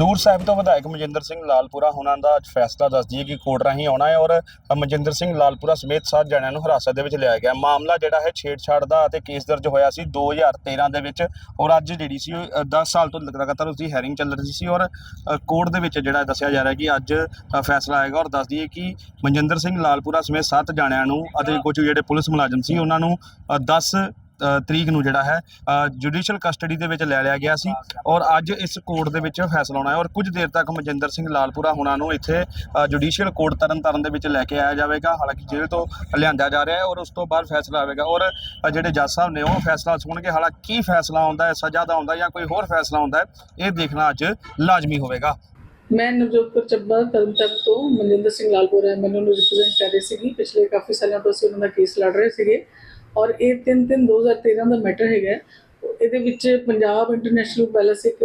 ਖਡੂਰ ਸਾਹਿਬ ਤੋਂ ਵਿਧਾਇਕ ਮਨਜਿੰਦਰ ਸਿੰਘ ਲਾਲਪੁਰਾ ਹੁਣਾਂ ਦਾ ਅੱਜ ਫੈਸਲਾ ਦੱਸ ਦਈਏ ਕਿ ਕੋਰਟ ਰਾਹੀਂ ਆਉਣਾ ਹੈ ਔਰ ਮਨਜਿੰਦਰ ਸਿੰਘ ਲਾਲਪੁਰਾ ਸਮੇਤ ਸੱਤ ਜਣਿਆਂ ਨੂੰ ਹਿਰਾਸਤ ਦੇ ਵਿੱਚ ਲਿਆ ਗਿਆ। ਮਾਮਲਾ ਜਿਹੜਾ ਹੈ ਛੇੜਛਾੜ ਦਾ ਅਤੇ ਕੇਸ ਦਰਜ ਹੋਇਆ ਸੀ 2013 ਦੇ ਵਿੱਚ ਔਰ ਅੱਜ ਜਿਹੜੀ ਸੀ 10 ਸਾਲ ਤੋਂ ਲਗਾਤਾਰ ਉਸਦੀ ਹੈਰਿੰਗ ਚੱਲ ਰਹੀ ਸੀ ਔਰ ਕੋਰਟ ਦੇ ਵਿੱਚ ਜਿਹੜਾ ਦੱਸਿਆ ਜਾ ਰਿਹਾ ਕਿ ਅੱਜ ਫੈਸਲਾ ਆਏਗਾ ਔਰ ਦੱਸ ਦਈਏ ਕਿ ਮਨਜਿੰਦਰ ਸਿੰਘ ਲਾਲਪੁਰਾ ਸਮੇਤ ਸੱਤ ਜਣਿਆਂ ਨੂੰ ਅਤੇ ਕੁਝ ਜਿਹੜੇ ਪੁਲਿਸ ਮੁਲਾਜ਼ਮ ਸੀ ਉਹਨਾਂ ਨੂੰ ਅ, 10 ਅ, ਤਰੀਕ ਨੂੰ ਜਿਹੜਾ ਹੈ ਜੁਡੀਸ਼ੀਅਲ ਕਸਟਡੀ ਦੇ ਵਿੱਚ ਲੈ ਲਿਆ ਗਿਆ ਸੀ ਔਰ ਅੱਜ ਇਸ ਕੋਰਟ ਦੇ ਵਿੱਚ ਫੈਸਲਾ ਹੋਣਾ ਹੈ ਔਰ ਕੁਝ ਦੇਰ ਤੱਕ ਮਨਜਿੰਦਰ ਸਿੰਘ ਲਾਲਪੁਰਾ ਹੁਣਾਂ ਨੂੰ ਇੱਥੇ ਜੁਡੀਸ਼ੀਅਲ ਕੋਰਟ ਤਰਨਤਾਰਨ ਦੇ ਵਿੱਚ ਲੈ ਕੇ ਆਇਆ ਜਾਵੇਗਾ, ਹਾਲਾਂਕਿ ਜੇਲ੍ਹ ਤੋਂ ਲਿਆਂਦਾ ਜਾ ਰਿਹਾ ਹੈ ਔਰ ਉਸ ਤੋਂ ਬਾਅਦ ਫੈਸਲਾ ਆਵੇਗਾ ਔਰ ਜਿਹੜੇ ਜੱਜ ਸਾਹਿਬ ਨੇ ਉਹ ਫੈਸਲਾ ਸੁਣ ਕੇ ਹਾਲਾਂਕਿ ਕੀ ਫੈਸਲਾ ਆਉਂਦਾ ਹੈ, ਸਜ਼ਾ ਦਾ ਆਉਂਦਾ ਜਾਂ ਕੋਈ ਹੋਰ ਫੈਸਲਾ ਆਉਂਦਾ ਇਹ ਦੇਖਣਾ ਅੱਜ ਲਾਜ਼ਮੀ ਹੋਵੇਗਾ। ਮੈਂ ਨਵਜੋਤ ਕੌਰ ਚੱਬਾ ਤਰਨਤਾਰਨ ਤੋਂ ਮਨਜਿੰਦਰ ਸਿੰਘ ਲਾਲਪੁਰਾ, ਮੈਨੂੰ ਨੂੰ ਰਿਪਰੈਜ਼ੈਂਟ ਕਰ ਰਹੀ ਸੀਗੀ, ਪਿਛਲੇ ਕਾਫੀ ਸਾਲਾਂ ਤੋਂ ਅਸੀਂ ਉਹਨਾਂ ਦਾ ਕੇਸ ਲੜ ਰਹੇ ਸੀਗੇ। ਔਰ ਇਹ 3 3 2013 ਦਾ ਮੈਟਰ ਹੈਗਾ ਇਹਦੇ ਵਿੱਚ ਪੰਜਾਬ ਇੰਟਰਨੈਸ਼ਨਲ ਪੈਲੇਸ ਇੱਕ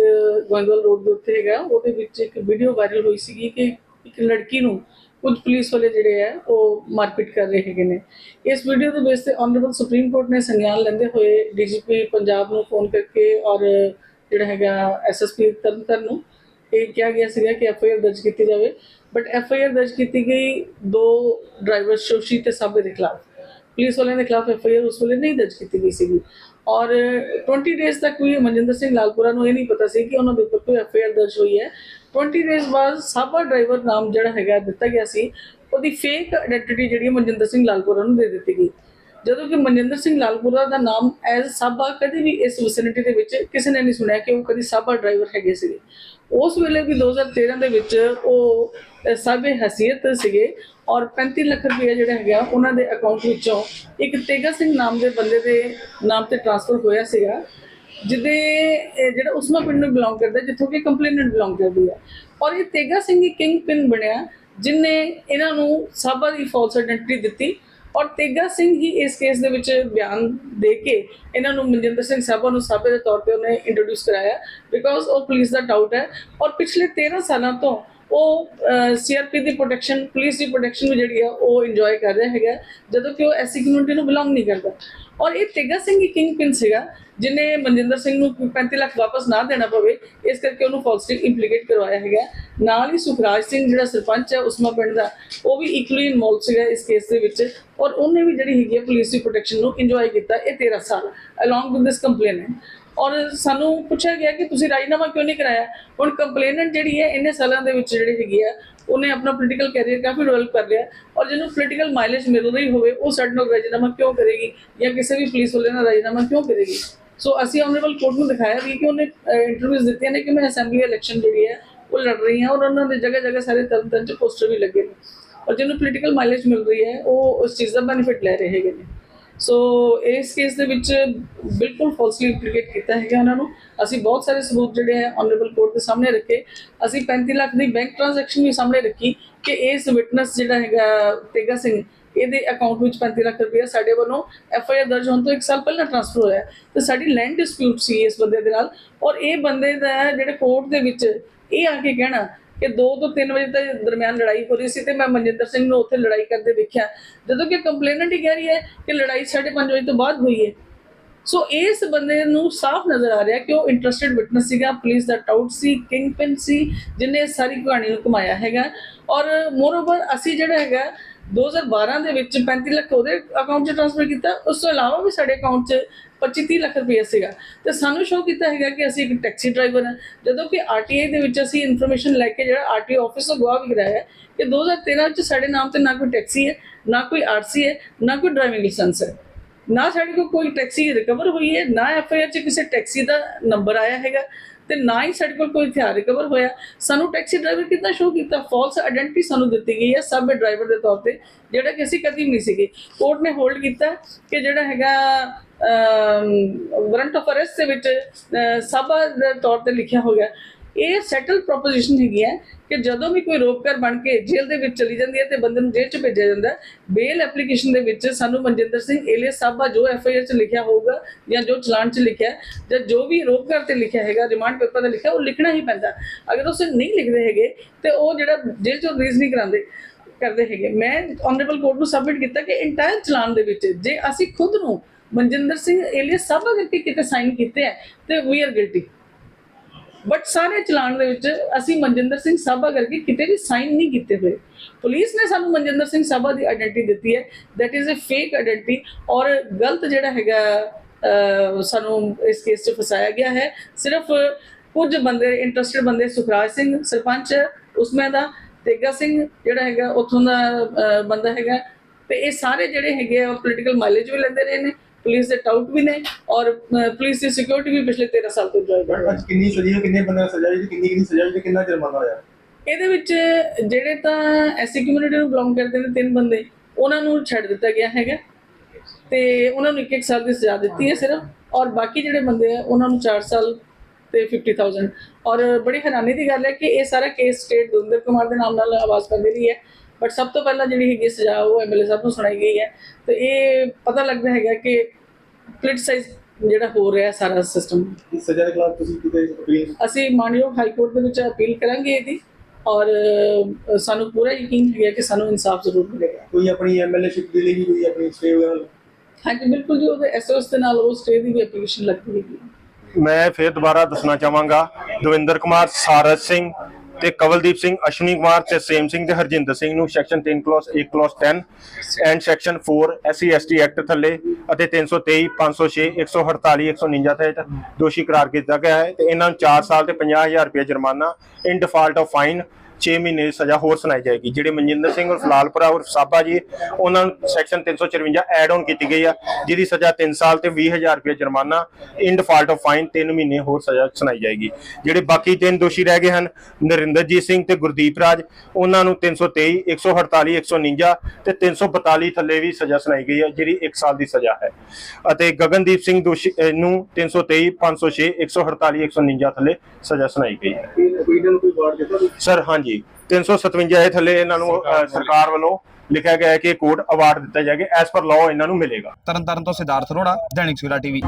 ਗੋਇੰਦਵਾਲ ਰੋਡ ਦੇ ਉੱਤੇ ਹੈਗਾ। ਉਹਦੇ ਵਿੱਚ ਇੱਕ ਵੀਡੀਓ ਵਾਇਰਲ ਹੋਈ ਸੀਗੀ ਕਿ ਇੱਕ ਲੜਕੀ ਨੂੰ ਕੁਝ ਪੁਲਿਸ ਵਾਲੇ ਜਿਹੜੇ ਆ ਉਹ ਮਾਰਪੀਟ ਕਰ ਰਹੇ ਹੈਗੇ ਨੇ। ਇਸ ਵੀਡੀਓ ਦੇ ਬੇਸ ਤੇ ਆਨਰੇਬਲ ਸੁਪਰੀਮ ਕੋਰਟ ਨੇ ਸੰਗਿਆਨ ਲੈਂਦੇ ਹੋਏ ਡੀਜੀਪੀ ਪੰਜਾਬ ਨੂੰ ਫੋਨ ਕਰਕੇ ਔਰ ਜਿਹੜਾ ਹੈਗਾ ਐਸਐਸਪੀ ਤਰਨਤਾਰਨ ਨੂੰ ਇਹ ਕਿਹਾ ਗਿਆ ਸੀਗਾ ਕਿ ਐਫ ਆਈ ਆਰ ਦਰਜ ਕੀਤੀ ਜਾਵੇ। ਬਟ ਐਫ ਆਈ ਆਰ ਦਰਜ ਕੀਤੀ ਗਈ ਦੋ ਡਰਾਈਵਰ ਸ਼ੋਸ਼ੀ ਤੇ ਸਾਬੇ ਦੇ ਖਿਲਾਫ। ਪੁਲਿਸ ਵਾਲਿਆਂ ਦੇ ਖਿਲਾਫ ਐਫ ਆਈ ਆਰ ਉਸ ਵੇਲੇ ਨਹੀਂ ਦਰਜ ਕੀਤੀ ਗਈ ਸੀਗੀ। ਔਰ 20 ਡੇਜ਼ ਤੱਕ ਵੀ ਮਨਜਿੰਦਰ ਸਿੰਘ ਲਾਲਪੁਰਾ ਨੂੰ ਇਹ ਨਹੀਂ ਪਤਾ ਸੀ ਕਿ ਉਹਨਾਂ ਦੇ ਉੱਪਰ ਕੋਈ ਐਫ ਆਈ ਆਰ ਦਰਜ ਹੋਈ ਹੈ। 20 ਡੇਜ਼ ਬਾਅਦ ਸਾਬਾ ਡਰਾਈਵਰ ਨਾਮ ਜਿਹੜਾ ਹੈਗਾ ਦਿੱਤਾ ਗਿਆ ਸੀ, ਉਹਦੀ ਫੇਕ ਆਇਡੈਂਟੀਟੀ ਜਿਹੜੀ ਮਨਜਿੰਦਰ ਸਿੰਘ ਲਾਲਪੁਰਾ ਨੂੰ ਦੇ ਦਿੱਤੀ ਗਈ। ਜਦੋਂ ਕਿ ਮਨਜਿੰਦਰ ਸਿੰਘ ਲਾਲਪੁਰਾ ਦਾ ਨਾਮ ਐਜ਼ ਸਾਬਾ ਕਦੇ ਵੀ ਇਸ ਵਿਸਿਨਿਟੀ ਦੇ ਵਿੱਚ ਕਿਸੇ ਨੇ ਨਹੀਂ ਸੁਣਿਆ ਕਿ ਉਹ ਕਦੀ ਸਾਬਾ ਡਰਾਈਵਰ ਹੈਗੇ ਸੀਗੇ। ਉਸ ਵੇਲੇ ਵੀ 2013 ਦੇ ਵਿੱਚ ਉਹ ਸਾਬੇ ਹਸੀਅਤ ਸੀਗੇ ਔਰ 35 ਲੱਖ ਰੁਪਏ ਜਿਹੜਾ ਹੈਗਾ ਉਹਨਾਂ ਦੇ ਅਕਾਊਂਟ ਵਿੱਚੋਂ ਇੱਕ ਤੇਗਾ ਸਿੰਘ ਨਾਮ ਦੇ ਬੰਦੇ ਦੇ ਨਾਮ ਤੇ ਟ੍ਰਾਂਸਫਰ ਹੋਇਆ ਸੀਗਾ, ਜਿਹਦੇ ਜਿਹੜਾ ਉਸਮਾ ਪਿੰਡ ਨੂੰ ਬਿਲੋਂਗ ਕਰਦਾ, ਜਿੱਥੋਂ ਕਿ ਕੰਪਲੇਨੈਂਟ ਬਿਲੋਂਗ ਕਰਦੀ ਹੈ ਔਰ ਇਹ ਤੇਗਾ ਸਿੰਘ ਹੀ ਕਿੰਗ ਪਿੰਨ ਬਣਿਆ, ਜਿਨੇ ਇਹਨਾਂ ਨੂੰ ਸਾਬਾ ਦੀ ਫਾਲਸ ਆਇਡੈਂਟੀ ਦਿੱਤੀ ਔਰ ਤੇਗਾ ਸਿੰਘ ਹੀ ਇਸ ਕੇਸ ਦੇ ਵਿੱਚ ਬਿਆਨ ਦੇ ਕੇ ਇਹਨਾਂ ਨੂੰ ਮਨਜਿੰਦਰ ਸਿੰਘ ਸਾਬਾ ਨੂੰ ਸਾਬੇ ਦੇ ਤੌਰ ਤੇ ਉਹਨੇ ਇੰਟਰੋਡਿਊਸ ਕਰਾਇਆ ਬਿਕੋਜ਼ ਉਹ ਪੁਲਿਸ ਦਾ ਡਾਊਟ ਹੈ। ਔਰ ਪਿਛਲੇ 13 ਸਾਲਾਂ ਤੋਂ ਉਹ ਸੀਆਰਪੀ ਦੀ ਪ੍ਰੋਟੈਕਸ਼ਨ ਪੁਲਿਸ ਦੀ ਪ੍ਰੋਟੈਕਸ਼ਨ ਵੀ ਜਿਹੜੀ ਆ, ਉਹ ਇੰਜੋਏ ਕਰ ਰਿਹਾ ਹੈਗਾ। ਜਦੋਂ ਕਿ ਉਹ ਐਸੀ ਕਮਿਊਨਿਟੀ ਨੂੰ ਬਿਲੋਂਗ ਨਹੀਂ ਕਰਦਾ। ਔਰ ਇਹ ਤੇਗਾ ਸਿੰਘ ਹੀ ਕਿੰਗ ਪਿਨ ਸੀਗਾ ਜਿਨੇ ਮਨਜਿੰਦਰ ਸਿੰਘ ਨੂੰ 35 ਲੱਖ ਵਾਪਸ ਨਾ ਦੇਣਾ ਪਵੇ, ਇਸ ਕਰਕੇ ਉਹਨੂੰ ਫਾਲਸਲੀ ਇੰਪਲੀਕੇਟ ਕਰਵਾਇਆ ਹੈਗਾ। ਨਾਲ ਹੀ ਸੁਖਰਾਜ ਸਿੰਘ ਜਿਹੜਾ ਸਰਪੰਚ ਹੈ ਉਸਮਾ ਪਿੰਡ ਦਾ, ਉਹ ਵੀ ਇਕੁਅਲੀ ਇਨਵੋਲਵ ਸੀਗਾ ਇਸ ਕੇਸ ਦੇ ਵਿੱਚ। ਔਰ ਉਹਨੇ ਵੀ ਜਿਹੜੀ ਹੈਗੀ ਹੈ ਪੁਲਿਸ ਦੀ ਪ੍ਰੋਟੈਕਸ਼ਨ ਨੂੰ ਇੰਜੋਏ ਕੀਤਾ ਇਹ 13 ਸਾਲ ਅਲੋਂਗ ਵਿਦ ਦਿਸ ਕੰਪਲੇਨੈਂਟ ਔਰ ਸਾਨੂੰ ਪੁੱਛਿਆ ਗਿਆ ਕਿ ਤੁਸੀਂ ਰਾਜੀਨਾਮਾ ਕਿਉਂ ਨਹੀਂ ਕਰਾਇਆ? ਹੁਣ ਕੰਪਲੇਨੈਂਟ ਜਿਹੜੀ ਹੈ, ਇੰਨੇ ਸਾਲਾਂ ਦੇ ਵਿੱਚ ਜਿਹੜੀ ਹੈਗੀ ਆ ਉਹਨੇ ਆਪਣਾ ਪੋਲੀਟੀਕਲ ਕੈਰੀਅਰ ਕਾਫੀ ਡਿਵੈਲਪ ਕਰ ਲਿਆ। ਔਰ ਜਿਹਨੂੰ ਪੋਲੀਟੀਕਲ ਮਾਈਲੇਜ ਮਿਲ ਰਹੀ ਹੋਵੇ, ਉਹ ਸਾਡੇ ਨਾਲ ਰਾਜੀਨਾਮਾ ਕਿਉਂ ਕਰੇਗੀ? ਜਾਂ ਕਿਸੇ ਵੀ ਪੁਲਿਸ ਵਾਲੇ ਨਾਲ ਰਾਜੀਨਾਮਾ ਕਿਉਂ ਕਰੇਗੀ? ਸੋ ਅਸੀਂ ਆਨਰੇਬਲ ਕੋਰਟ ਨੂੰ ਦਿਖਾਇਆ ਵੀ ਕਿ ਉਹਨੇ ਇੰਟਰਵਿਊਜ਼ ਦਿੱਤੀਆਂ ਨੇ ਕਿ ਮੈਂ ਅਸੈਂਬਲੀ ਇਲੈਕਸ਼ਨ ਜਿਹੜੀ ਹੈ, ਉਹ ਲੜ ਰਹੀ ਹਾਂ। ਔਰ ਉਹਨਾਂ ਦੇ ਜਗ੍ਹਾ ਜਗ੍ਹਾ ਸਾਰੇ ਤਰਨ ਤਾਰਨ ਚ ਪੋਸਟਰ ਵੀ ਲੱਗੇ ਨੇ। ਔਰ ਜਿਹਨੂੰ ਪੋਲੀਟੀਕਲ ਮਾਈਲੇਜ ਮਿਲ ਰਹੀ ਹੈ, ਉਹ ਉਸ ਚੀਜ਼ ਦਾ ਬੈਨੀਫਿਟ ਲੈ ਰਹੇ ਹੈਗੇ ਨੇ। ਸੋ ਇਸ ਕੇਸ ਦੇ ਵਿੱਚ ਬਿਲਕੁਲ ਫਾਲਸਲੀ ਇੰਪਲੀਕੇਟ ਕੀਤਾ ਹੈਗਾ ਉਹਨਾਂ ਨੂੰ। ਅਸੀਂ ਬਹੁਤ ਸਾਰੇ ਸਬੂਤ ਜਿਹੜੇ ਹੈ ਆਨਰੇਬਲ ਕੋਰਟ ਦੇ ਸਾਹਮਣੇ ਰੱਖੇ। ਅਸੀਂ 35 ਲੱਖ ਦੀ ਬੈਂਕ ਟ੍ਰਾਂਜੈਕਸ਼ਨ ਵੀ ਸਾਹਮਣੇ ਰੱਖੀ ਕਿ ਇਸ ਵਿਟਨੈਸ ਜਿਹੜਾ ਹੈਗਾ, ਤੇਗਾ ਸਿੰਘ, ਇਹਦੇ ਅਕਾਊਂਟ ਵਿੱਚ 35 ਲੱਖ ਰੁਪਏ ਸਾਡੇ ਵੱਲੋਂ ਐਫ ਆਈ ਆਰ ਦਰਜ ਹੋਣ ਤੋਂ ਇੱਕ ਸਾਲ ਪਹਿਲਾਂ ਟ੍ਰਾਂਸਫਰ ਹੋਇਆ। ਹੈ। ਤੇ ਸਾਡੀ ਲੈਂਡ ਡਿਸਪਿਊਟ ਸੀ ਇਸ ਬੰਦੇ ਦੇ ਨਾਲ। ਔਰ ਇਹ ਬੰਦੇ ਦਾ ਜਿਹੜੇ ਕੋਰਟ ਦੇ ਵਿੱਚ ਇਹ ਆ ਕੇ ਕਹਿਣਾ ਕਿ 2 ਤੋਂ 3 ਵਜੇ ਤੱਕ ਦਰਮਿਆਨ ਲੜਾਈ ਹੋ ਰਹੀ ਸੀ ਤੇ ਮੈਂ ਮਨਜਿੰਦਰ ਸਿੰਘ ਨੂੰ ਉੱਥੇ ਲੜਾਈ ਕਰਦੇ ਵੇਖਿਆ। ਜਦੋਂ ਕਿ ਕੰਪਲੇਨੈਂਟ ਹੀ ਕਹਿ ਰਹੀ ਹੈ ਕਿ ਲੜਾਈ 5:30 ਵਜੇ ਤੋਂ ਬਾਅਦ ਹੋਈ ਹੈ। ਸੋ ਇਸ ਬੰਦੇ ਨੂੰ ਸਾਫ਼ ਨਜ਼ਰ ਆ ਰਿਹਾ ਕਿ ਉਹ ਇੰਟਰਸਟਿਡ ਵਿਟਨੈਸ ਸੀਗਾ ਪੁਲਿਸ ਦਾ ਟਾਊਟ ਸੀ ਕਿੰਗ ਪਿਨ ਸੀ, ਜਿਨੇ ਸਾਰੀ ਕਹਾਣੀ ਨੂੰ ਘੁਮਾਇਆ ਹੈਗਾ। ਔਰ ਮੋਰਓਵਰ ਅਸੀਂ ਜਿਹੜਾ ਹੈਗਾ 2012 ਦੇ ਵਿੱਚ 35 ਲੱਖ ਉਹਦੇ ਅਕਾਊਂਟ 'ਚ ਟ੍ਰਾਂਸਫਰ ਕੀਤਾ। ਉਸ ਤੋਂ ਇਲਾਵਾ ਵੀ ਸਾਡੇ ਅਕਾਊਂਟ 'ਚ 25-30 ਲੱਖ ਰੁਪਏ ਸੀਗਾ। ਤੇ ਸਾਨੂੰ ਸ਼ੋਅ ਕੀਤਾ ਹੈਗਾ ਕਿ ਅਸੀਂ ਇੱਕ ਟੈਕਸੀ ਡਰਾਈਵਰ ਹਾਂ। ਜਦੋਂ ਕਿ ਆਰਟੀਆਈ ਦੇ ਵਿੱਚ ਅਸੀਂ ਇਨਫੋਰਮੇਸ਼ਨ ਲੈ ਕੇ ਜਿਹੜਾ ਆਰਟੀਓ ਆਫਿਸ ਤੋਂ ਗਵਾਹ ਵੀ ਕਰਾਇਆ ਹੈ ਕਿ 2013 ਵਿੱਚ ਸਾਡੇ ਨਾਮ ਤੇ ਨਾ ਕੋਈ ਟੈਕਸੀ ਹੈ, ਨਾ ਕੋਈ ਆਰਸੀ ਹੈ, ਨਾ ਕੋਈ ਡਰਾਈਵਿੰਗ ਲਾਇਸੈਂਸ ਹੈ। ਨਾ ਸਾਡੇ ਕੋਲ ਕੋਈ ਟੈਕਸੀ ਰਿਕਵਰ ਹੋਈ ਹੈ, ਨਾ ਐਫ ਆਈ ਆਰ 'ਚ ਕਿਸੇ ਟੈਕਸੀ ਦਾ ਨੰਬਰ ਆਇਆ ਹੈਗਾ। ਤੇ ਨਾ ਹੀ ਸਾਡੇ ਕੋਲ ਕੋਈ ਹਥਿਆਰ ਰਿਕਵਰ ਹੋਇਆ। ਸਾਨੂੰ ਟੈਕਸੀ ਡਰਾਈਵਰ ਕਿੰਨਾ ਸ਼ੋਅ ਕੀਤਾ? ਫਾਲਸ ਆਇਡੈਂਟੀ ਸਾਨੂੰ ਦਿੱਤੀ ਗਈ ਹੈ ਸਬ ਡਰਾਈਵਰ ਦੇ ਤੌਰ ਤੇ, ਜਿਹੜਾ ਕਿ ਅਸੀਂ ਕਦੀ ਵੀ ਨਹੀਂ ਸੀਗੇ। ਕੋਰਟ ਨੇ ਹੋਲਡ ਕੀਤਾ ਕਿ ਜਿਹੜਾ ਹੈਗਾ ਵਾਰੰਟ ਆਫ ਅਰੈਸਟ ਦੇ ਵਿੱਚ ਸਬ ਦੇ ਤੌਰ ਤੇ ਲਿਖਿਆ ਹੋ ਗਿਆ ਇਹ ਸੈਟਲ ਪ੍ਰੋਪੋਜੀਸ਼ਨ ਹੈਗੀ ਹੈ ਕਿ ਜਦੋਂ ਵੀ ਕੋਈ ਰੋਕਕਰ ਬਣ ਕੇ ਜੇਲ੍ਹ ਦੇ ਵਿੱਚ ਚਲੀ ਜਾਂਦੀ ਹੈ ਤੇ ਬੰਦੇ ਨੂੰ ਜੇਲ੍ਹ 'ਚ ਭੇਜਿਆ ਜਾਂਦਾ ਬੇਲ ਐਪਲੀਕੇਸ਼ਨ ਦੇ ਵਿੱਚ ਸਾਨੂੰ ਮਨਜਿੰਦਰ ਸਿੰਘ ਏਲੀਅਸ ਸਾਬਾ ਜੋ ਐਫ ਆਈ ਆਰ 'ਚ ਲਿਖਿਆ ਹੋਊਗਾ ਜਾਂ ਜੋ ਚਲਾਨ 'ਚ ਲਿਖਿਆ ਜਾਂ ਜੋ ਵੀ ਰੋਕਕਰ ਤੇ ਲਿਖਿਆ ਹੈਗਾ ਰਿਮਾਂਡ ਪੇਪਰ ਤੇ ਲਿਖਿਆ, ਉਹ ਲਿਖਣਾ ਹੀ ਪੈਂਦਾ ਅਗਰ ਉਸੇ ਨਹੀਂ ਲਿਖਦੇ ਹੈਗੇ ਤੇ ਉਹ ਜਿਹੜਾ ਜੇਲ੍ਹ 'ਚੋਂ ਰਿਲੀਜ਼ ਨਹੀਂ ਕਰਾਉਂਦੇ, ਕਰਦੇ ਹੈਗੇ। ਮੈਂ ਆਨਰੇਬਲ ਕੋਰਟ ਨੂੰ ਸਬਮਿਟ ਕੀਤਾ ਕਿ ਇੰਟਾਇਰ ਚਲਾਨ ਦੇ ਵਿੱਚ ਜੇ ਅਸੀਂ ਖੁਦ ਨੂੰ ਮਨਜਿੰਦਰ ਸਿੰਘ ਏਲੀਅਸ ਸਾਬਾ ਕਰਕੇ ਕਿਤੇ ਸਾਈਨ ਕੀਤੇ ਹੈ, ਤੇ ਵੀ ਆਰ ਗਿਲਟੀ ਬਟ ਸਾਰੇ ਚਲਾਨ ਦੇ ਵਿੱਚ ਅਸੀਂ ਮਨਜਿੰਦਰ ਸਿੰਘ ਸਾਬਾ ਕਰਕੇ ਕਿਤੇ ਵੀ ਸਾਈਨ ਨਹੀਂ ਕੀਤੇ ਹੋਏ। ਪੁਲਿਸ ਨੇ ਸਾਨੂੰ ਮਨਜਿੰਦਰ ਸਿੰਘ ਸਾਬਾ ਦੀ ਆਇਡੈਂਟੀ ਦਿੱਤੀ ਹੈ। That is a fake identity ਔਰ ਗਲਤ ਜਿਹੜਾ ਹੈਗਾ ਸਾਨੂੰ ਇਸ ਕੇਸ 'ਚ ਫਸਾਇਆ ਗਿਆ ਹੈ। ਸਿਰਫ ਕੁਝ ਬੰਦੇ ਇੰਟਰਸਟਡ ਬੰਦੇ ਸੁਖਰਾਜ ਸਿੰਘ ਸਰਪੰਚ ਉਸਮੇ ਦਾ, ਤੇਗਾ ਸਿੰਘ ਜਿਹੜਾ ਹੈਗਾ, ਉੱਥੋਂ ਦਾ ਬੰਦਾ ਹੈਗਾ। ਤੇ ਇਹ ਸਾਰੇ ਜਿਹੜੇ ਹੈਗੇ ਆ ਪੋਲੀਟੀਕਲ ਮਾਈਲੇਜ ਵੀ ਲੈਂਦੇ ਰਹੇ ਨੇ। ਪੁਲਿਸ ਦੇ ਟਾਊਟ ਵੀ ਨੇ ਔਰ ਪੁਲਿਸ ਦੀ ਸਿਕਿਉਰਿਟੀ ਵੀ ਪਿਛਲੇ 13 ਸਾਲ ਤੋਂ ਇੰਜੋਏ ਕਰ ਰਹੇ ਕਿੰਨੀ ਸਜ਼ਾ ਕਿੰਨੇ ਬੰਦਿਆਂ ਸਜ਼ਾ ਹੋਈ ਕਿੰਨੀ ਕਿੰਨੀ ਸਜ਼ਾ ਹੋਈ ਤੇ ਕਿੰਨਾ ਜੁਰਮਾਨਾ ਹੋਇਆ? ਇਹਦੇ ਵਿੱਚ ਜਿਹੜੇ ਤਾਂ ਐਸੀ ਕਮਿਊਨਿਟੀ ਨੂੰ ਬਿਲੋਂਗ ਕਰਦੇ ਨੇ ਤਿੰਨ ਬੰਦੇ ਉਹਨਾਂ ਨੂੰ ਛੱਡ ਦਿੱਤਾ ਗਿਆ ਹੈਗਾ। ਤੇ ਉਹਨਾਂ ਨੂੰ ਇੱਕ ਇੱਕ ਸਾਲ ਦੀ ਸਜ਼ਾ ਦਿੱਤੀ ਹੈ ਸਿਰਫ ਔਰ ਬਾਕੀ ਜਿਹੜੇ ਬੰਦੇ ਆ ਉਹਨਾਂ ਨੂੰ 4 ਸਾਲ ਤੇ 50000 ਔਰ ਬੜੀ ਹੈਰਾਨੀ ਦੀ ਗੱਲ ਹੈ ਕਿ ਇਹ ਸਾਰਾ ਕੇਸ ਸਟੇਟ ਦੁੰਦਰ ਕੁਮਾਰ ਦੇ ਨਾਮ ਨਾਲ ਆਵਾਜ਼ ਕਰ ਰਹੀ ਹੈ। ਬਟ ਸਭ ਤੋਂ ਪਹਿਲਾਂ ਜਿਹੜੀ ਹੈਗੀ ਸਜ਼ਾ ਉਹ ਐਮਐਲਏ ਸਾਹਿਬ ਨੂੰ ਸੁਣਾਈ ਗਈ ਹੈ। ਤੇ ਇਹ ਪਤਾ ਲੱਗਦਾ ਹੈਗਾ ਕਿ ਪੋਲਿਟਿਸਾਈਜ਼ ਜਿਹੜਾ ਹੋ ਰਿਹਾ ਸਾਰਾ ਸਿਸਟਮ ਇਸ ਸਜ਼ਾ ਦੇ ਖਿਲਾਫ ਤੁਸੀਂ ਕਿਤੇ ਅਪੀਲ? ਅਸੀਂ ਮਾਨਯੋਗ ਹਾਈ ਕੋਰਟ ਦੇ ਵਿੱਚ ਅਪੀਲ ਕਰਾਂਗੇ ਇਹਦੀ। ਔਰ ਸਾਨੂੰ ਪੂਰਾ ਯਕੀਨ ਹੈ ਕਿ ਸਾਨੂੰ ਇਨਸਾਫ ਜ਼ਰੂਰ ਮਿਲੇਗਾ। ਕੋਈ ਆਪਣੀ ਐਮਐਲਏਸ਼ਿਪ ਦੇ ਲਈ ਵੀ ਕੋਈ ਆਪਣੀ ਸਟੇ ਵਗੈਰਾ? ਹਾਂਜੀ ਬਿਲਕੁਲ ਜੀ ਉਹਦੇ ਐਸਓਐਸ ਦੇ ਨਾਲ ਉਹ ਸਟੇ ਦੀ ਵੀ ਐਪਲੀਕੇਸ਼ਨ ਲੱਗਦੀ ਹੈਗੀ ਮੈਂ ਫਿਰ ਦੁਬਾਰਾ ਦੱਸਣਾ ਚਾਹਾਂਗਾ। ਦਵਿੰਦਰ ਕੁਮਾਰ ਸਾਰਜ ਸਿੰਘ ਤੇ ਕਵਲਦੀਪ ਸਿੰਘ ਅਸ਼ਵਨੀ ਕੁਮਾਰ ਤੇ ਸੇਮ ਸਿੰਘ ਤੇ ਹਰਜਿੰਦਰ ਸਿੰਘ ਨੂੰ section 3 clause 1 clause 10 and section 4 SC ST act ਥੱਲੇ ਅਤੇ 323 506 148 149 ਤਹਿਤ ਦੋਸ਼ੀ ਕਰਾਰ ਕੀਤਾ ਗਿਆ ਹੈ ਤੇ ਇਹਨਾਂ ਨੂੰ 4 ਸਾਲ ਤੇ 50000 ਰੁਪਏ ਜੁਰਮਾਨਾ ਇਨ ਡਿਫਾਲਟ ਆਫ ਫਾਈਨ 6 ਮਹੀਨੇ ਦੀ ਸਜ਼ਾ ਹੋਰ ਸੁਣਾਈ ਜਾਏਗੀ। ਜਿਹੜੇ ਮਨਜਿੰਦਰ ਸਿੰਘ ਉਰਫ ਲਾਲਪੁਰਾ ਉਰਫ ਸਾਬਾ ਜੀ ਉਹਨਾਂ ਨੂੰ ਸੈਕਸ਼ਨ 354 ਐਡ ਆਨ ਕੀਤੀ ਗਈ ਆ ਜਿਹਦੀ ਸਜ਼ਾ 3 ਸਾਲ ਤੇ 20000 ਰੁਪਏ ਜੁਰਮਾਨਾ ਇਨ ਡਿਫਾਲਟ ਆਫ ਫਾਈਨ 3 ਮਹੀਨੇ ਹੋਰ ਸਜ਼ਾ ਸੁਣਾਈ ਜਾਏਗੀ। ਜਿਹੜੇ ਬਾਕੀ ਤਿੰਨ ਦੋਸ਼ੀ ਰਹਿ ਗਏ ਹਨ ਨਰਿੰਦਰਜੀਤ ਸਿੰਘ ਤੇ ਗੁਰਦੀਪ ਰਾਜ ਉਹਨਾਂ ਨੂੰ 323 148 149 ਤੇ 342 ਥੱਲੇ ਵੀ ਸਜ਼ਾ ਸੁਣਾਈ ਗਈ ਹੈ ਜਿਹੜੀ 1 ਸਾਲ ਦੀ ਸਜ਼ਾ ਹੈ। ਅਤੇ ਗਗਨਦੀਪ ਸਿੰਘ ਦੋਸ਼ੀ ਨੂੰ 323 506 148 149 ਥੱਲੇ ਸਜ਼ਾ ਸੁਣਾਈ ਗਈ ਹੈ। ਇਹ ਕੋਈ ਹਾਂਜੀ। 357 ਇਹ ਥੱਲੇ ਇਹਨਾਂ ਨੂੰ ਅਹ, ਸਰਕਾਰ ਵੱਲੋਂ। ਲਿਖਿਆ ਗਿਆ ਹੈ ਕਿ ਕੋਰਟ ਅਵਾਰਡ ਦਿੱਤਾ ਜਾਏਗਾ ਐਸ ਪਰ ਲਾਅ ਇਹਨਾਂ ਨੂੰ ਮਿਲੇਗਾ। ਤਰਨਤਾਰਨ ਤੋਂ ਸਿਧਾਰਥ ਅਰੋੜਾ ਦੈਨਿਕ ਸਵੇਰਾ ਟੀਵੀ।